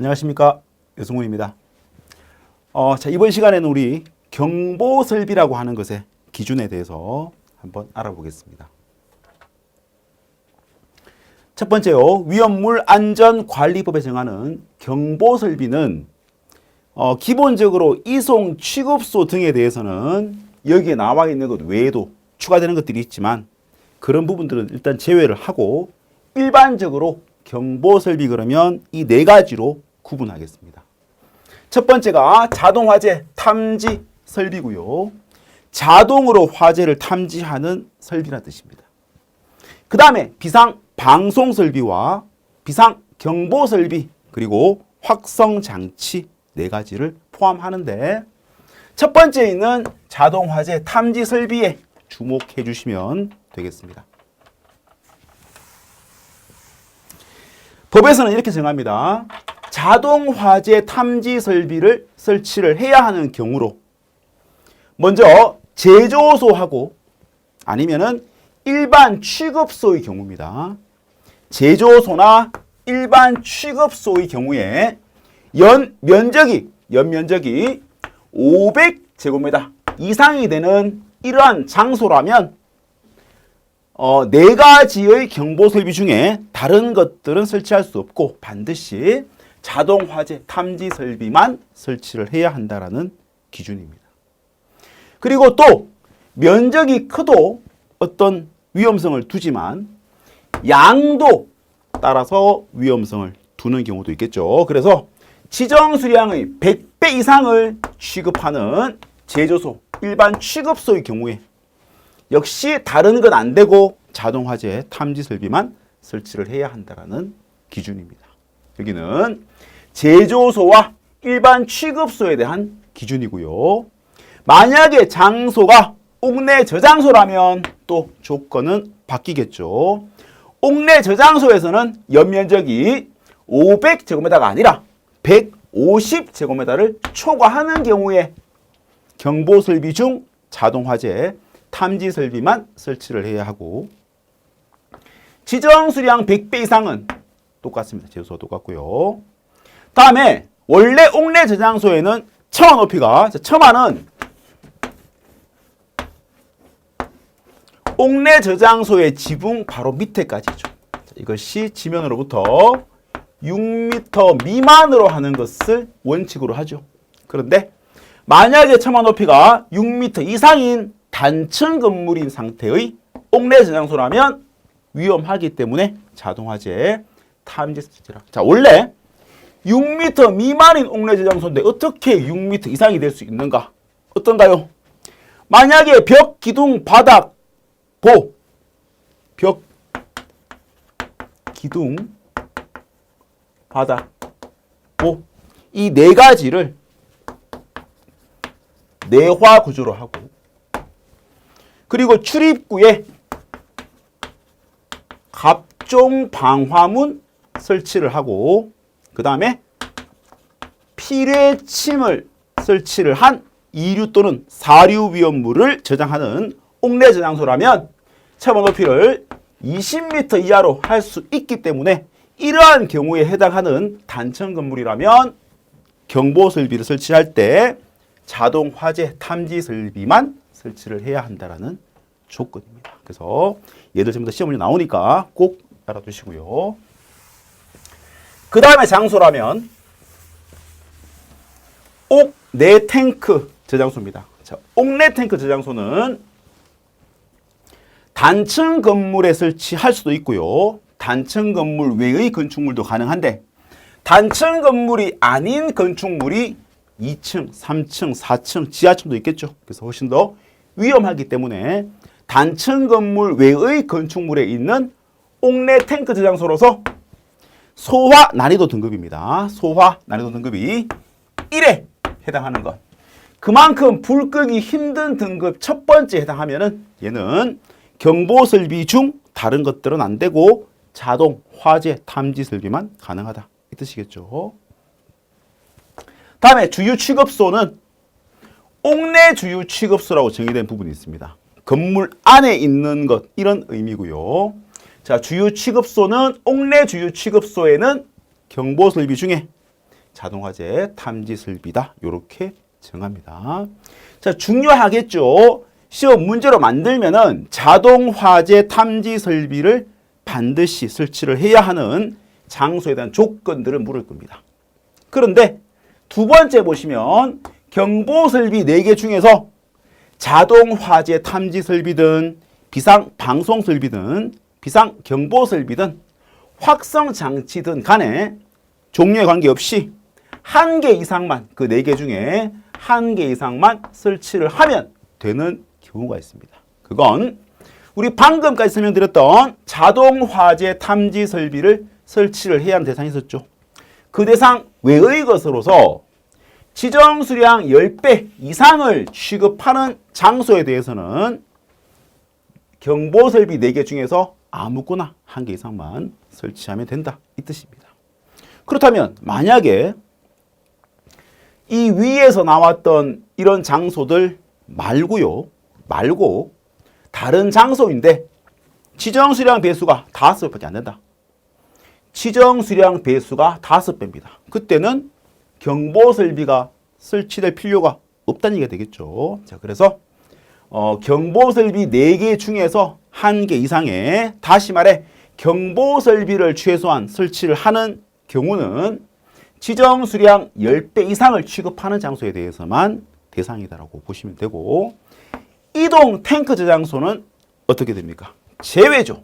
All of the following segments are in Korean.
안녕하십니까 여승훈입니다. 어, 자 이번 시간에는 우리 경보 설비라고 하는 것의 기준에 대해서 한번 알아보겠습니다. 첫 번째요 위험물 안전 관리법에 정하는 경보 설비는 어, 기본적으로 이송 취급소 등에 대해서는 여기에 나와 있는 것 외에도 추가되는 것들이 있지만 그런 부분들은 일단 제외를 하고 일반적으로 경보 설비 그러면 이 네 가지로 구분하겠습니다. 첫 번째가 자동 화재 탐지 설비고요. 자동으로 화재를 탐지하는 설비란 뜻입니다. 그 다음에 비상 방송 설비와 비상 경보 설비 그리고 확성 장치 네 가지를 포함하는데 첫 번째 있는 자동 화재 탐지 설비에 주목해 주시면 되겠습니다. 법에서는 이렇게 정합니다. 자동 화재 탐지 설비를 설치를 해야 하는 경우로 먼저 제조소하고 아니면은 일반 취급소의 경우입니다. 제조소나 일반 취급소의 경우에 연 면적이 연 면적이 500제곱미터 이상이 되는 이러한 장소라면 어, 네 가지의 경보 설비 중에 다른 것들은 설치할 수 없고 반드시 자동 화재 탐지 설비만 설치를 해야 한다라는 기준입니다. 그리고 또 면적이 커도 어떤 위험성을 두지만 양도 따라서 위험성을 두는 경우도 있겠죠. 그래서 지정 수량의 100배 이상을 취급하는 제조소, 일반 취급소의 경우에 역시 다른 건 안 되고 자동 화재 탐지 설비만 설치를 해야 한다라는 기준입니다. 여기는 제조소와 일반 취급소에 대한 기준이고요. 만약에 장소가 옥내 저장소라면 또 조건은 바뀌겠죠. 옥내 저장소에서는 연면적이 500제곱미터가 아니라 150제곱미터를 초과하는 경우에 경보 설비 중 자동 화재 탐지 설비만 설치를 해야 하고 지정 수량 100배 이상은 똑같습니다. 제소가 똑같고요. 다음에 원래 옥내 저장소에는 처마 높이가 처마는 옥내 저장소의 지붕 바로 밑에까지죠. 자, 이것이 지면으로부터 6m 미만으로 하는 것을 원칙으로 하죠. 그런데 만약에 처마 높이가 6m 이상인 단층 건물인 상태의 옥내 저장소라면 위험하기 때문에 자동화재 탐지 설치라. 자, 원래 6m 미만인 옥내 저장소인데 어떻게 6m 이상이 될 수 있는가? 어떤가요? 만약에 벽, 기둥, 바닥, 보, 벽, 기둥, 바닥, 보, 이 네 가지를 내화 구조로 하고 그리고 출입구에 갑종 방화문 설치를 하고 그 다음에 필외침을 설치를 한 이류 또는 사류 위험물을 저장하는 옥내 저장소라면 처마 높이를 20m 이하로 할 수 있기 때문에 이러한 경우에 해당하는 단층 건물이라면 경보 설비를 설치할 때 자동 화재 탐지 설비만 설치를 해야 한다라는 조건입니다. 그래서 얘들 전부 다 시험 문제 나오니까 꼭 알아두시고요. 그 다음에 장소라면 옥내 탱크 저장소입니다. 자, 옥내 탱크 저장소는 단층 건물에 설치할 수도 있고요. 단층 건물 외의 건축물도 가능한데 단층 건물이 아닌 건축물이 2층, 3층, 4층, 지하층도 있겠죠. 그래서 훨씬 더 위험하기 때문에 단층 건물 외의 건축물에 있는 옥내 탱크 저장소로서 소화 난이도 등급입니다. 소화 난이도 등급이 1에 해당하는 것. 그만큼 불 끄기 힘든 등급 첫 번째 해당하면은 얘는 경보 설비 중 다른 것들은 안 되고 자동 화재 탐지 설비만 가능하다. 이 뜻이겠죠. 다음에 주유 취급소는 옥내 주유 취급소라고 정의된 부분이 있습니다. 건물 안에 있는 것 이런 의미고요. 자, 주유 취급소는 옥내 주유 취급소에는 경보 설비 중에 자동화재 탐지 설비다. 이렇게 정합니다. 자, 중요하겠죠. 시험 문제로 만들면은 자동화재 탐지 설비를 반드시 설치를 해야 하는 장소에 대한 조건들을 물을 겁니다. 그런데 두 번째 보시면 경보 설비 4개 중에서 자동 화재 탐지 설비든 비상 방송 설비든 비상 경보 설비든 확성 장치든 간에 종류에 관계없이 한 개 이상만 그 네 개 중에 한 개 이상만 설치를 하면 되는 경우가 있습니다. 그건 우리 방금까지 설명드렸던 자동 화재 탐지 설비를 설치를 해야 하는 대상이 있었죠. 그 대상 외의 것으로서 지정 수량 10배 이상을 취급하는 장소에 대해서는 경보 설비 4개 중에서 아무거나 한 개 이상만 설치하면 된다. 이 뜻입니다. 그렇다면 만약에 이 위에서 나왔던 이런 장소들 말고요. 말고 다른 장소인데 지정 수량 배수가 다섯 배밖에 안 된다. 지정 수량 배수가 다섯 배입니다. 그때는 경보 설비가 설치될 필요가 없다는 얘기가 되겠죠. 자, 그래서 어, 경보 설비 4개 중에서 한 개 이상의 다시 말해 경보 설비를 최소한 설치를 하는 경우는 지정 수량 10배 이상을 취급하는 장소에 대해서만 대상이다라고 보시면 되고 이동 탱크 저장소는 어떻게 됩니까? 제외죠.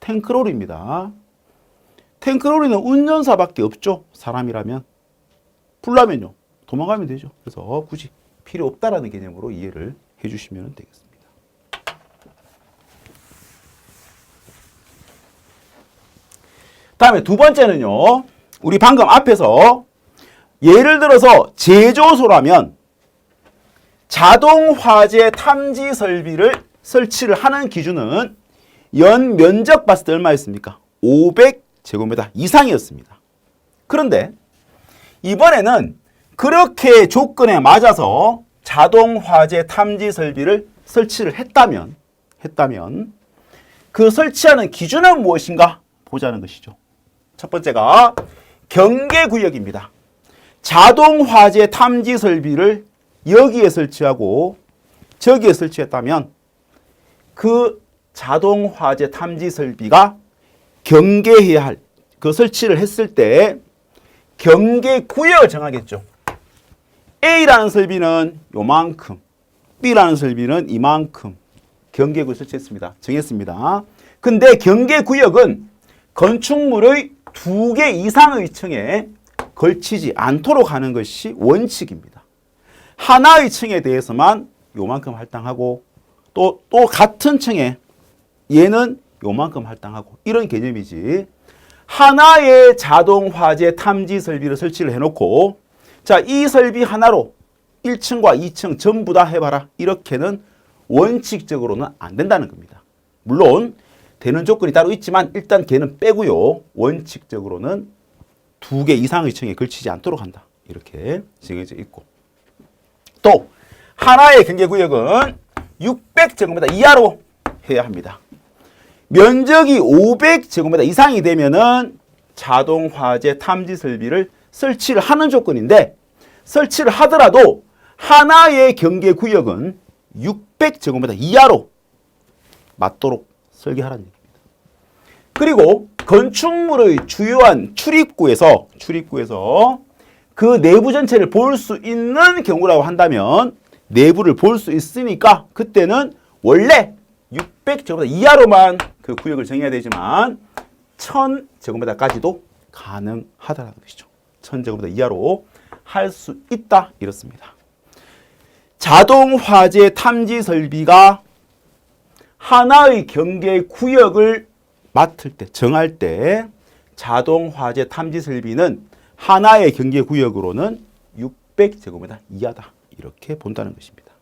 탱크롤입니다. 탱크롤이는 운전사밖에 없죠. 사람이라면. 불나면요. 도망가면 되죠. 그래서 굳이 필요 없다라는 개념으로 이해를 해주시면 되겠습니다. 다음에 두 번째는요. 우리 방금 앞에서 예를 들어서 제조소라면 자동 화재 탐지 설비를 설치를 하는 기준은 연 면적 봤을 때 얼마였습니까? 500제곱미터 이상이었습니다. 그런데 이번에는 그렇게 조건에 맞아서 자동 화재 탐지 설비를 설치를 했다면 했다면 그 설치하는 기준은 무엇인가 보자는 것이죠. 첫 번째가 경계 구역입니다. 자동 화재 탐지 설비를 여기에 설치하고 저기에 설치했다면 그 자동 화재 탐지 설비가 경계해야 할 그 설치를 했을 때 경계 구역을 정하겠죠. A라는 설비는 요만큼, B라는 설비는 이만큼 경계구역 설치했습니다. 정했습니다. 근데 경계 구역은 건축물의 두 개 이상의 층에 걸치지 않도록 하는 것이 원칙입니다. 하나의 층에 대해서만 요만큼 할당하고 또, 또 같은 층에 얘는 요만큼 할당하고 이런 개념이지 하나의 자동 화재 탐지 설비를 설치를 해놓고 자, 이 설비 하나로 1층과 2층 전부 다 해봐라. 이렇게는 원칙적으로는 안 된다는 겁니다. 물론 되는 조건이 따로 있지만 일단 걔는 빼고요. 원칙적으로는 두 개 이상의 층에 걸치지 않도록 한다. 이렇게 정해져 있고 또 하나의 경계구역은 600제곱미터 이하로 해야 합니다. 면적이 500제곱미터 이상이 되면은 자동 화재 탐지 설비를 설치를 하는 조건인데 설치를 하더라도 하나의 경계 구역은 600제곱미터 이하로 맞도록 설계하라는. 그리고 건축물의 주요한 출입구에서 출입구에서 그 내부 전체를 볼 수 있는 경우라고 한다면 내부를 볼 수 있으니까 그때는 원래 600제곱미터 이하로만 그 구역을 정해야 되지만 1000제곱미터까지도 가능하다는 것이죠. 1000제곱미터 이하로 할 수 있다 이렇습니다. 자동 화재 탐지 설비가 하나의 경계 구역을 맡을 때 정할 때 자동 화재 탐지 설비는 하나의 경계 구역으로는 600제곱미터 이하다 이렇게 본다는 것입니다.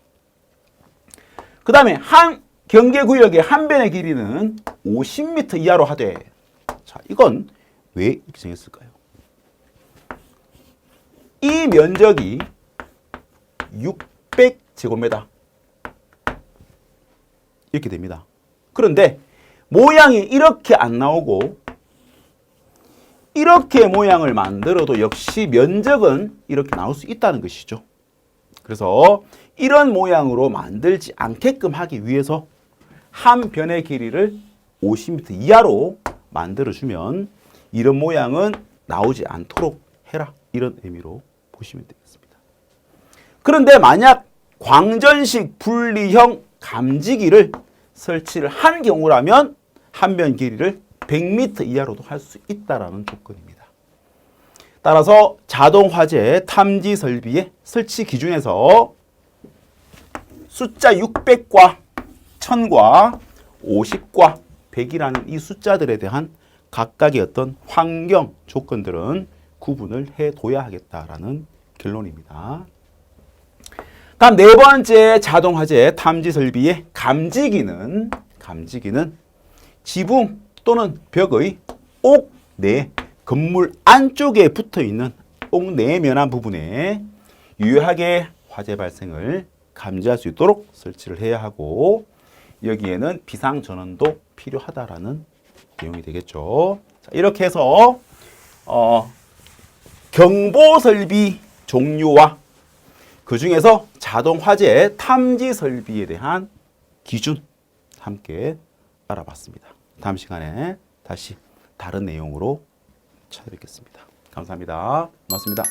그 다음에 한 경계 구역의 한 변의 길이는 50m 이하로 하되 자 이건 왜 이렇게 정했을까요? 이 면적이 600제곱미터 이렇게 됩니다. 그런데 모양이 이렇게 안 나오고 이렇게 모양을 만들어도 역시 면적은 이렇게 나올 수 있다는 것이죠. 그래서 이런 모양으로 만들지 않게끔 하기 위해서 한 변의 길이를 50m 이하로 만들어주면 이런 모양은 나오지 않도록 해라. 이런 의미로 보시면 되겠습니다. 그런데 만약 광전식 분리형 감지기를 설치를 한 경우라면 한 변 길이를 100m 이하로도 할 수 있다라는 조건입니다. 따라서 자동 화재 탐지 설비의 설치 기준에서 숫자 600과 1000과 50과 100이라는 이 숫자들에 대한 각각의 어떤 환경 조건들은 구분을 해둬야 하겠다라는 결론입니다. 다음 네 번째 자동 화재 탐지 설비의 감지기는 감지기는 지붕 또는 벽의 옥내 건물 안쪽에 붙어 있는 옥내면한 부분에 유효하게 화재 발생을 감지할 수 있도록 설치를 해야 하고 여기에는 비상 전원도 필요하다라는 내용이 되겠죠. 자, 이렇게 해서 어, 경보 설비 종류와 그 중에서 자동 화재 탐지 설비에 대한 기준 함께 알아봤습니다. 다음 시간에 다시 다른 내용으로 찾아뵙겠습니다. 감사합니다. 고맙습니다.